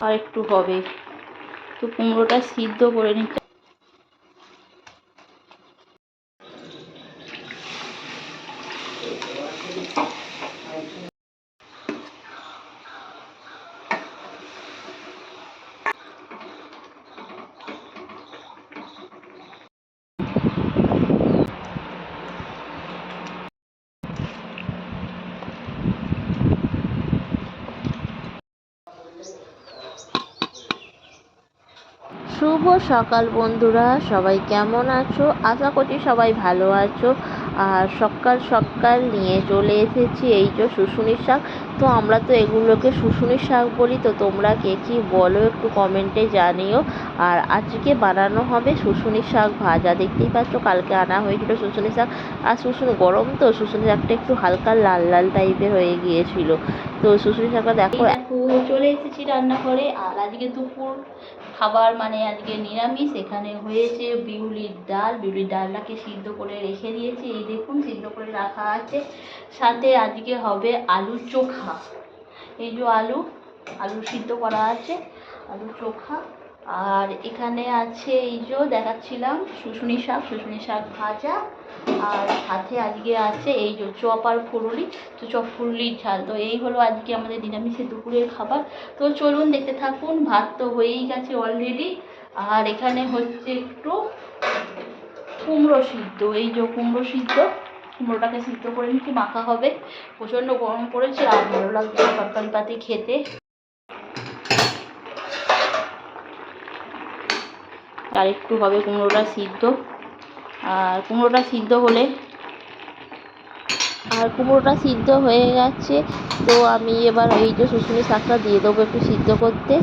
আর একটু হবে। তো কুমড়োটা সিদ্ধ করে নিতে শুভ সকাল বন্ধুরা, সবাই কেমন আছো? আশা করছি সবাই ভালো আছো। আর সকাল সকাল নিয়ে চলে এসেছি এই যে শুশুনির শাক। তো আমরা তো এগুলোকে শুশুনির শাক বলি, তো তোমরা কে কী বলো একটু কমেন্টে জানিও। আর আজকে বানানো হবে শুশুনির শাক ভাজা। দেখতেই পাচ্ছ কালকে আনা হয়েছিল শুশুনি শাক। আর শুশুনি, গরম তো, শুশুনি শাকটা একটু হালকা লাল লাল টাইপের হয়ে গিয়েছিল। তো শুশুনি শাকটা দেখো দেখো চলে এসেছি রান্নাঘরে। আর আজকে দুপুর খাবার মানে আজকে নিরামিষ। এখানে হয়েছে বিউলির ডাল। বিউলির ডালটাকে সিদ্ধ করে রেখে দিয়েছি। এই দেখুন, সিদ্ধ করে রাখা আছে। সাথে আজকে হবে আলু চোখা। এই যে আলু আলু সিদ্ধ করা আছে। আলু চোখা। আর এখানে আছে এই যে দেখাচ্ছিলাম শুশুনি শাক শুশুনি শাক ভাজা। আর সাথে আজকে আছে এই যে চপ আর ফুরুলি। তো চপ, ফুরুলির ঝাল। তো এই হলো আজকে আমাদের নিরামিষের দুপুরের খাবার। তো চলুন দেখতে থাকুন, ভাত তো হয়েই গেছে অলরেডি আর এখানে হচ্ছে একটু কুমড়ো সিদ্ধ। এই যে কুমড়ো সিদ্ধ, কুমড়োটাকে সিদ্ধ করে নিচ্ছি, মাখা হবে। প্রচণ্ড গরম পড়েছে, আর ভালো লাগছে তরকারি পাতি খেতে। আর একটু হবে কুমড়োটা সিদ্ধ। আর কুমড়োটা সিদ্ধ হলে, আর কুমড়োটা সিদ্ধ হয়ে গেছে, তো আমি এবার এই যে শুশুনি শাকটা দিয়ে দেবো একটু সিদ্ধ করতে।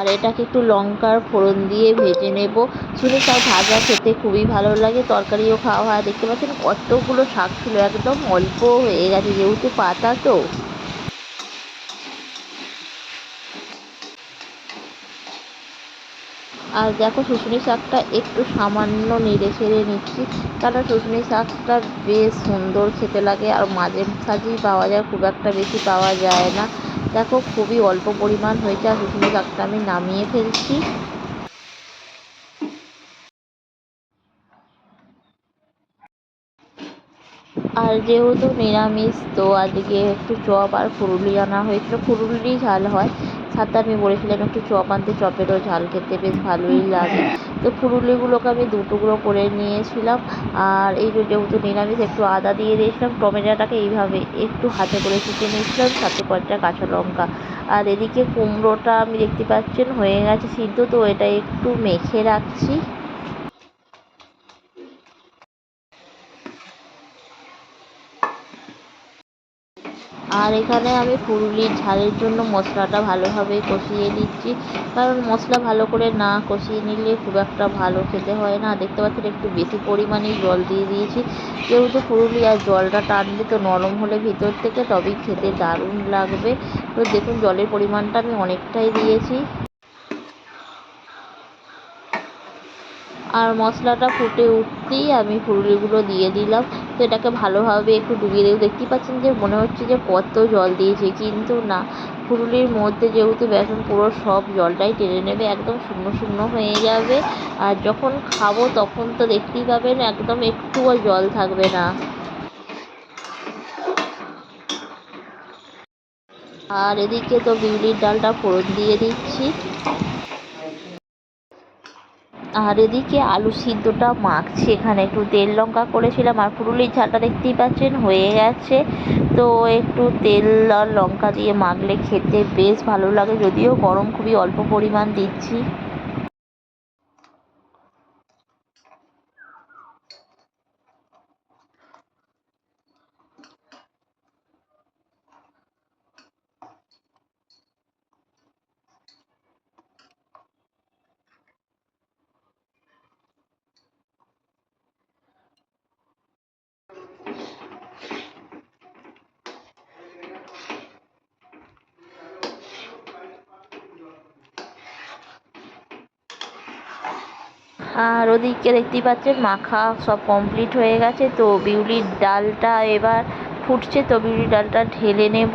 আর এটাকে একটু লঙ্কার ফোড়ন দিয়ে ভেজে নেব। শুনে শাক ভাজা খেতে খুবই ভালো লাগে। তরকারিও খাওয়া হয়। দেখতে পাচ্ছেন কতগুলো শাক ছিল। একদম অল্প হয়ে গেছে, যেহেতু পাতা তো। আর দেখো শুশুনি শাকটা একটু সামান্য নেড়ে ছেড়ে নিচ্ছি কারণ শুশুনি শাকটা বেশ সুন্দর খেতে লাগে। আর মাঝে সাঝেই পাওয়া যায়, খুব একটা বেশি পাওয়া যায় না। দেখো, খুবই অল্প পরিমাণ হয়েছে আর শুকনো শাকটা আমি নামিয়ে ফেলছি। আর যেহেতু নিরামিষ, তো আজকে একটু চপ আর ফুরুলি আনা হয়েছিল। ফুরুলি ঝাল হয়। সাথে আমি বলেছিলাম, একটু চপ আনতে, চপেরও ঝাল খেতে বেশ ভালোই লাগে। তো ফুরুলিগুলোকে আমি দু টুকরো করে নিয়েছিলাম, আর এই যেহেতু নিরামিষ, একটু আদা দিয়ে দিয়েছিলাম, টমেটোটাকে এইভাবে একটু হাতে করে কুচে নিয়েছিলাম, সাথে কয়েকটা কাঁচা লঙ্কা। আর এদিকে কুমড়োটা আমি দেখতে পাচ্ছেন, হয়ে গেছে সিদ্ধ, তো এটা একটু মেখে রাখছি। আর এখানে আমি পুরুলির ঝালের জন্য মশলাটা ভালোভাবে কষিয়ে নিচ্ছি। কারণ মশলা ভালো করে না কষিয়ে নিলে খুব একটা ভালো খেতে হয় না। দেখতে পাচ্ছেন একটু বেশি পরিমাণেই জল দিয়ে দিয়েছি। যেহেতু পুরুলি আর জলটা টানলে তো নরম হলে ভিতর থেকে তবেই খেতে দারুণ লাগবে। তো দেখুন জলের পরিমাণটা আমি অনেকটাই দিয়েছি। আর মশলাটা ফুটে উঠতেই আমি ফুলুরিগুলো দিয়ে দিলাম। তো এটাকে ভালোভাবে একটু ডুবিয়ে দেবো। দেখতেই পাচ্ছেন যে মনে হচ্ছে যে কত জল দিয়েছি, কিন্তু না। ফুলুরির মধ্যে যেহেতু বেসন পুরো সব জলটাই টেনে নেবে, একদম শুকনো শুকনো হয়ে যাবে। আর যখন খাব তখন তো দেখতেই পাবেন একদম একটুও জল থাকবে না। আর এদিকে তো বিউলির ডালটা ফোড়ন দিয়ে দিচ্ছি। আর এদিকে আলু সিদ্ধটা মাখছি। এখানে একটু তেল লঙ্কা করেছিলাম আর পুরুলির ঝালটা দেখতেই পাচ্ছেন, হয়ে গেছে। তো একটু তেল আর লঙ্কা দিয়ে মাখলে খেতে বেশ ভালো লাগে, যদিও গরম খুবই অল্প পরিমাণ দিচ্ছি। আর ওদিকে দেখতেই পাচ্ছেন মাখা সব কমপ্লিট হয়ে গেছে। তো বিউলির ডালটা এবার ফুটছে, তো বিউলির ডালটা ঢেলে নেব।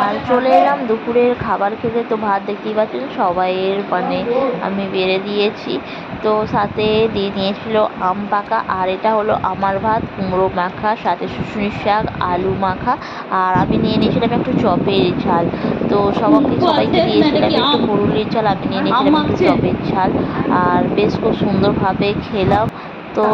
আর চলে এলাম দুপুরের খাবার খেতে। তো ভাত দেখতেই পাচ্ছেন সবাইয়ের মানে আমি বেড়ে দিয়েছি। তো সাথে দিয়ে নিয়েছিল আম পাকা আর এটা হলো আমার ভাত কুমড়ো মাখা সাথে শুশুনির শাক আলু মাখা আর আমি নিয়ে নিয়েছিলাম একটু চপের ঝাল। তো সবাইকে সবাইকে দিয়েছিলাম একটু পুরুলির ঝাল আমি নিয়ে নিয়েছিলাম একটু চপের ঝাল আর বেশ খুব সুন্দরভাবে খেলাম। তো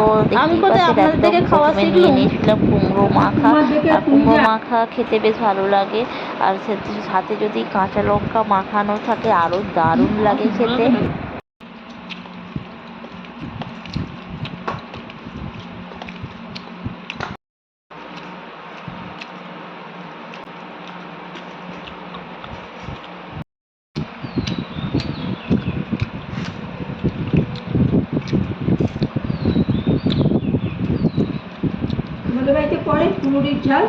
প্রথমে নিয়ে নিয়েছিলাম কুমড়ো মাখা আর কুমড়ো মাখা খেতে বেশ ভালো লাগে। আর সাথে- সাথে যদি কাঁচা লঙ্কা মাখানো থাকে আরও দারুণ লাগে খেতে। ঝাল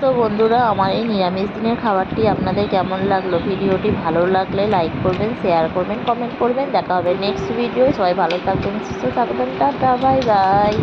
তো বন্ধুরা, আমার এই নিরামিষ দিনের খাবারটি আপনাদের কেমন লাগল? ভিডিওটি ভালো লাগলে লাইক করবেন শেয়ার করবেন কমেন্ট করবেন। দেখা হবে নেক্সট ভিডিও সবাই ভালো থাকবেন, সুস্থ থাকবেন। Tata bye bye